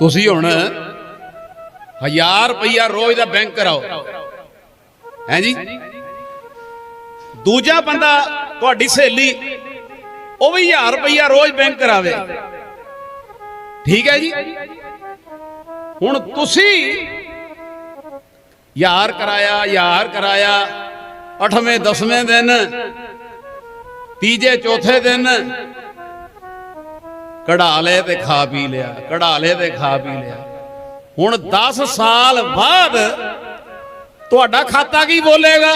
ਤੁਸੀਂ ਹੁਣ 1000 ਰੁਪਈਆ ਰੋਜ਼ ਦਾ ਬੈਂਕ ਕਰਾਓ। ਹੈ ਜੀ? ਦੂਜਾ ਬੰਦਾ ਤੁਹਾਡੀ ਸਹੇਲੀ, ਉਹ ਵੀ 1000 ਰੁਪਈਆ ਰੋਜ਼ ਬੈਂਕ ਕਰਾਵੇ। ਠੀਕ ਹੈ ਜੀ? ਹੁਣ ਤੁਸੀਂ ਯਾਰ ਕਰਾਇਆ ਯਾਰ ਕਰਾਇਆ, ਅਠਵੇਂ, ਦਸਵੇਂ ਦਿਨ, ਤੀਜੇ, ਚੌਥੇ ਦਿਨ ਕਢਾ ਲਏ ਤੇ ਖਾ ਪੀ ਲਿਆ, ਕਢਾ ਲਏ ਤੇ ਖਾ ਪੀ ਲਿਆ। ਹੁਣ 10 ਸਾਲ ਬਾਅਦ ਤੁਹਾਡਾ ਖਾਤਾ ਕੀ ਬੋਲੇਗਾ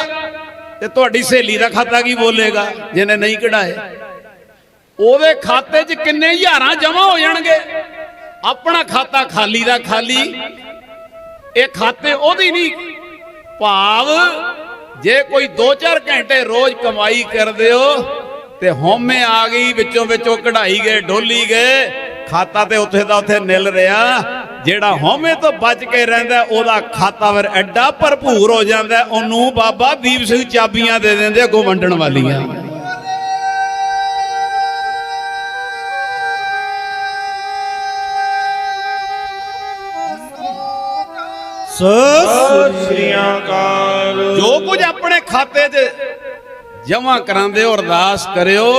ਤੇ ਤੁਹਾਡੀ ਸਹੇਲੀ ਦਾ ਖਾਤਾ ਕੀ ਬੋਲੇਗਾ ਜਿਹਨੇ ਨਹੀਂ ਕਢਾਏ? ਉਹਦੇ ਖਾਤੇ 'ਚ ਕਿੰਨੇ ਹਜ਼ਾਰਾਂ ਜਮ੍ਹਾਂ ਹੋ ਜਾਣਗੇ? ਆਪਣਾ ਖਾਤਾ ਖਾਲੀ ਦਾ ਖਾਲੀ, ਇਹ ਖਾਤੇ ਉਹਦੀ ਨਹੀਂ। ਭਾਵ ਜੇ ਕੋਈ 2-4 ਘੰਟੇ ਰੋਜ਼ ਕਮਾਈ ਕਰਦੇ ਹੋ ਤੇ ਹਉਮੈ ਆ ਗਈ ਵਿੱਚੋਂ ਵਿੱਚੋਂ ਕਢਾਈ ਗਏ ਡੋਲੀ ਗਏ। ਖਾਤਾ ਤੇ ਉੱਥੇ ਦਾ ਉੱਥੇ ਨਿਲ ਰਿਹਾ। ਜਿਹੜਾ ਹਉਮੈ ਤੋਂ ਬਚ ਕੇ ਰਹਿੰਦਾ ਉਹਦਾ ਖਾਤਾ ਫਿਰ ਐਡਾ ਭਰਪੂਰ ਹੋ ਜਾਂਦਾ। ਉਹਨੂੰ ਬਾਬਾ ਦੀਪ ਸਿੰਘ ਚਾਬੀਆਂ ਦੇ ਦਿੰਦੇ ਅੱਗੋਂ ਵੰਡਣ ਵਾਲੀਆਂ। ਸਤਿ ਸ੍ਰੀ ਅਕਾਲ। ਜੋ ਕੁਝ ਆਪਣੇ ਖਾਤੇ 'ਚ ਜਮਾ ਕਰਾਂਦੇ ਹੋ, ਅਰਦਾਸ ਕਰਿਓ।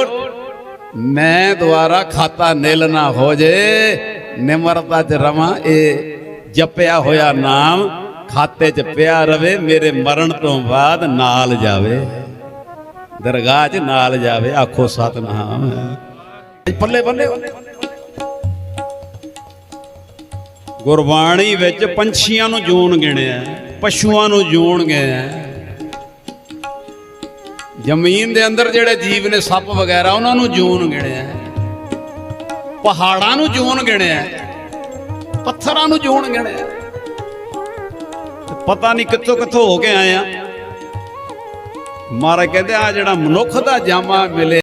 ਮੈਂ ਦੁਆਰਾ ਖਾਤਾ ਨਿਲ ਨਾ ਹੋ ਜੇ, ਨਿਮਰਤਾ 'ਚ ਰਵਾਂ, ਇਹ ਜਪਿਆ ਹੋਇਆ ਨਾਮ ਖਾਤੇ 'ਚ ਪਿਆ ਰਵੇ, ਮੇਰੇ ਮਰਨ ਤੋਂ ਬਾਅਦ ਨਾਲ ਜਾਵੇ। ਦਰਗਾਹ 'ਚ ਨਾਲ ਜਾਵੇ, ਆਖੋ ਸਤਨਾਮ। ਪੱਲੇ ਬੱਲੇ ਗੁਰਬਾਣੀ ਵਿੱਚ ਪੰਛੀਆਂ ਨੂੰ ਜੂਣ ਗਿਣਿਆ, ਪਸ਼ੂਆਂ ਨੂੰ ਜੂਣ ਗਿਆ ਜ਼ਮੀਨ ਦੇ ਅੰਦਰ ਜਿਹੜੇ ਜੀਵ ਨੇ ਸੱਪ ਵਗੈਰਾ, ਉਹਨਾਂ ਨੂੰ ਜੂਨ ਗਿਣਿਆ ਪਹਾੜਾਂ ਨੂੰ ਜੂਨ ਗਿਣਿਆ ਪੱਥਰਾਂ ਨੂੰ ਜੂਨ ਗਿਣਿਆ ਪਤਾ ਨਹੀਂ ਕਿੱਥੋਂ ਕਿੱਥੋਂ ਹੋ ਕੇ ਆਏ ਆ। ਮਹਾਰਾਜ ਕਹਿੰਦੇ ਆ ਜਿਹੜਾ ਮਨੁੱਖ ਦਾ ਜਾਮਾ ਮਿਲੇ